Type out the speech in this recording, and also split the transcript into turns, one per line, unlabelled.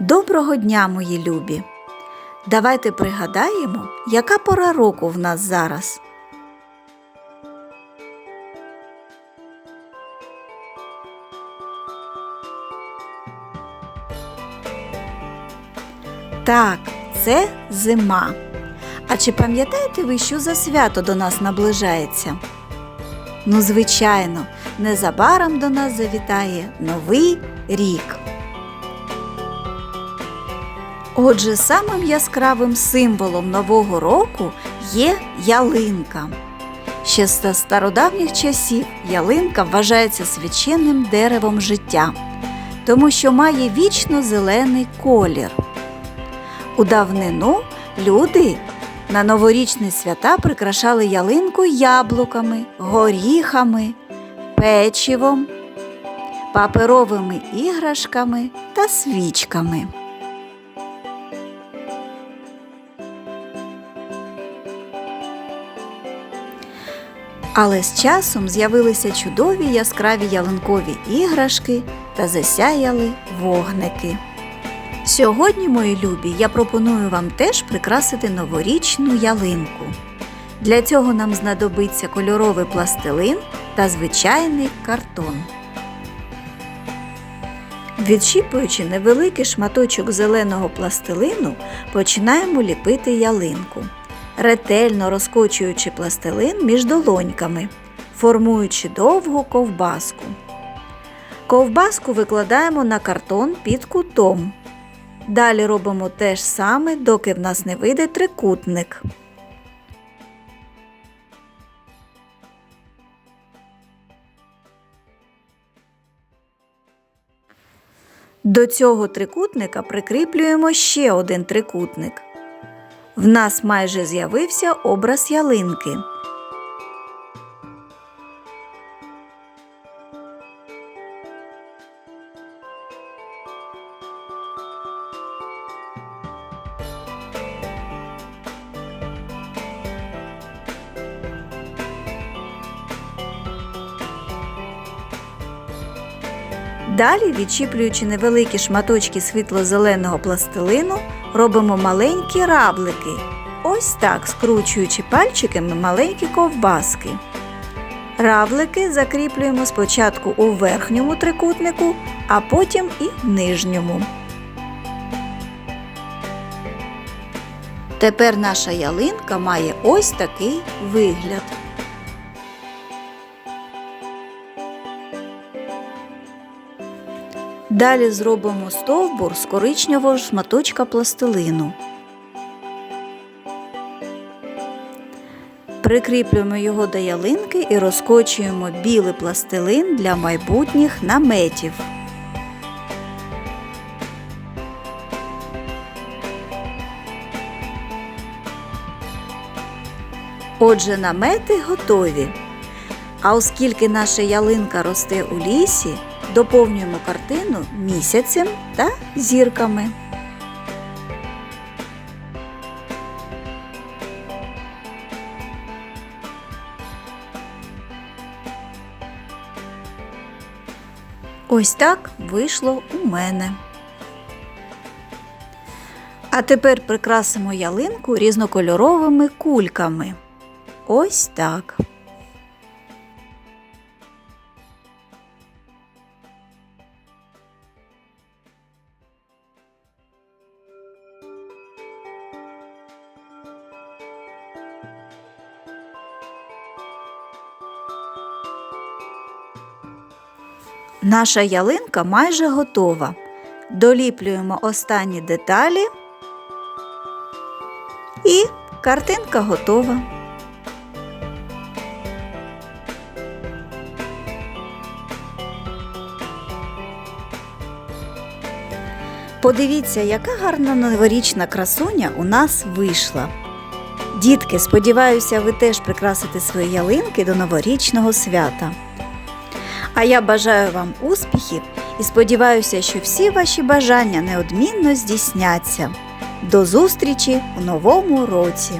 Доброго дня, мої любі! Давайте пригадаємо, яка пора року в нас зараз. Так, це зима. А чи пам'ятаєте ви, що за свято до нас наближається? Ну, звичайно, незабаром до нас завітає новий рік. Отже, самим яскравим символом Нового року є ялинка. Ще з стародавніх часів ялинка вважається священним деревом життя, тому що має вічно зелений колір. У давнину люди на новорічні свята прикрашали ялинку яблуками, горіхами, печивом, паперовими іграшками та свічками. Але з часом з'явилися чудові яскраві ялинкові іграшки та засяяли вогники. Сьогодні, мої любі, я пропоную вам теж прикрасити новорічну ялинку. Для цього нам знадобиться кольоровий пластилин та звичайний картон. Відщіпуючи невеликий шматочок зеленого пластилину, починаємо ліпити ялинку, ретельно розкочуючи пластилин між долоньками, формуючи довгу ковбаску. Ковбаску викладаємо на картон під кутом. Далі робимо те ж саме, доки в нас не вийде трикутник. До цього трикутника прикріплюємо ще один трикутник. В нас майже з'явився образ ялинки. Далі, відчіплюючи невеликі шматочки світло-зеленого пластилину, робимо маленькі раблики. Ось так, скручуючи пальчиками маленькі ковбаски. Равлики закріплюємо спочатку у верхньому трикутнику, а потім і нижньому. Тепер наша ялинка має ось такий вигляд. Далі зробимо стовбур з коричневого шматочка пластилину. Прикріплюємо його до ялинки і розкочуємо білий пластилин для майбутніх наметів. Отже, намети готові. А оскільки наша ялинка росте у лісі, доповнюємо картину місяцем та зірками. Ось так вийшло у мене. А тепер прикрасимо ялинку різнокольоровими кульками. Ось так. Наша ялинка майже готова. Доліплюємо останні деталі і картинка готова. Подивіться, яка гарна новорічна красуня у нас вийшла. Дітки, сподіваюся, ви теж прикрасите свої ялинки до новорічного свята. А я бажаю вам успіхів і сподіваюся, що всі ваші бажання неодмінно здійсняться. До зустрічі у новому році!